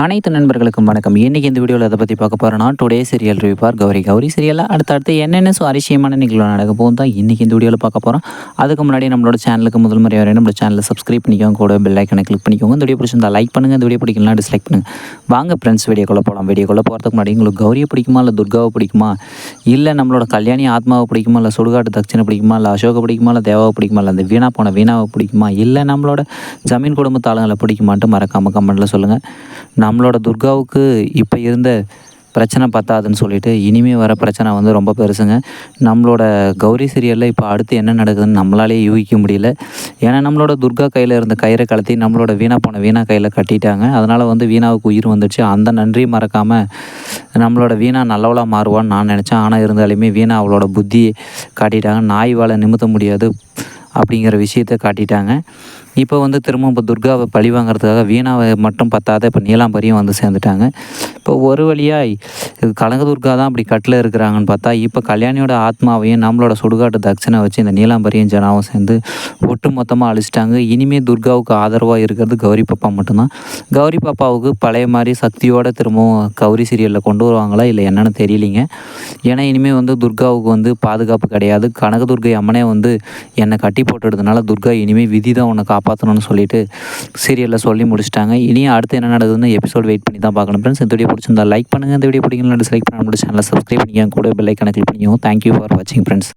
அனைத்து நண்பர்களுக்கும் வணக்கம். இன்றைக்கி இந்த வீடியோவில் அதை பற்றி பார்க்க போகிறோன்னா today serial review Gowri. Gowri சீரியலில் அடுத்தடுத்து என்னென்ன சுவாரஸ்யமான நிகழ்வு நடக்க போகும் தான் இன்றைக்கி இந்த வீடியோவில் பார்க்க போகிறோம் அதுக்கு முன்னாடி நம்மளோட சேனலுக்கு முதல் முறை வரையும் நம்மளோட சேனலை சப்ஸ்கிரைப் பண்ணிக்கோங்க. கூட பெல் ஐக்கனை கிளிக் பண்ணிக்கோங்க. இந்த வீடியோ பிடிச்சிருந்தா லைக் பண்ணுங்கள் இந்த வீடியோ பிடிக்கலாம் டிஸ்லைக் பண்ணுங்கள் வாங்க ஃப்ரெண்ட்ஸ் வீடியோக்குள்ளே போகலாம் வீடியோக்குள்ளே போகிறதுக்கு முன்னாடி உங்களுக்கு கௌரியை பிடிக்குமா இல்லை துர்காவை பிடிக்குமா? இல்லை நம்மளோட கல்யாணி ஆத்மாவை பிடிக்குமா இல்லை சுடுகாட்டு தட்சிணை பிடிக்குமா இல்லை அசோக பிடிக்குமா இல்லை தேவாவை பிடிக்குமா இல்லை அந்த வீணா போன வீணாவை பிடிக்குமா இல்லை நம்மளோட ஜமீன் குடும்பத்தாளங்களை பிடிக்குமான்ட்டு மறக்காமல் கமெண்ட்டில் சொல்லுங்கள் நம்மளோட துர்காவுக்கு இப்போ இருந்த பிரச்சனை பத்தாதுன்னு சொல்லிட்டு இனிமேல் வர பிரச்சனை வந்து ரொம்ப பெருசுங்க. நம்மளோட கௌரி சீரியலில் இப்போ அடுத்து என்ன நடக்குதுன்னு நம்மளாலே யூகிக்க முடியல. ஏன்னா நம்மளோட துர்கா கையில் இருந்த கயிறை கலத்தி நம்மளோட வீணா போன வீணா கையில் கட்டிட்டாங்க. அதனால் வந்து வீணாவுக்கு உயிர் வந்துடுச்சு. அந்த நன்றி மறக்காமல் நம்மளோட வீணா நல்லவளாக மாறுவான்னு நான் நினச்சேன். ஆனால் இருந்தாலுமே வீணா அவளோட புத்தி காட்டிட்டாங்க. நாய் வாழை நிமித்த முடியாது அப்படிங்கிற விஷயத்த காட்டிட்டாங்க. இப்போ வந்து திரும்ப இப்போ துர்காவை பழி வாங்குறதுக்காக வீணாவை மட்டும் பத்தாத இப்போ நீலாம்பரியும் வந்து சேர்ந்துட்டாங்க. இப்போ ஒரு வழியாக கனக துர்கா தான் அப்படி கட்டில் இருக்கிறாங்கன்னு பார்த்தா இப்போ கல்யாணியோட ஆத்மாவையும் நம்மளோட சுடுகாட்டு தட்சணை வச்சு இந்த நீலாம்பரியும் ஜனாவும் சேர்ந்து ஒட்டு மொத்தமாக அழிச்சிட்டாங்க. இனிமேல் துர்காவுக்கு ஆதரவாக இருக்கிறது கௌரி பாப்பா மட்டும்தான். கௌரி பாப்பாவுக்கு பழைய மாதிரி சக்தியோடு திரும்பவும் கௌரி சீரியலில் கொண்டு வருவாங்களா இல்லை என்னென்னு தெரியலிங்க. ஏன்னா இனிமேல் வந்து துர்காவுக்கு வந்து பாதுகாப்பு கிடையாது. கனகதுர்கை அம்மனே வந்து என்னை கட்டி போட்டுடுறதுனால துர்கா இனிமேல் விதி தான் உன்னை காப்பாற்றணும்னு சொல்லிட்டு சீரியலில் சொல்லி முடிச்சிட்டாங்க. இனியும் அடுத்து என்ன நடக்குதுன்னு எபிசோட் வெயிட் பண்ணி தான் பார்க்கணும் ஃப்ரெண்ட்ஸ் இந்த வீடியோ பிடிச்சிருந்தா லைக் பண்ணுங்கள் இந்த வீடியோ பிடிக்கலாம் டிஸ்லைக் பண்ண நம்மளோட சேனலை சப்ஸ்கிரைப் பண்ணிக்கோங்க. கூட பெல் ஐக்கான கிளிக் பண்ணிக்கோங்க. தேங்க்யூ ஃபார் வாட்சிங் ஃப்ரெண்ட்ஸ்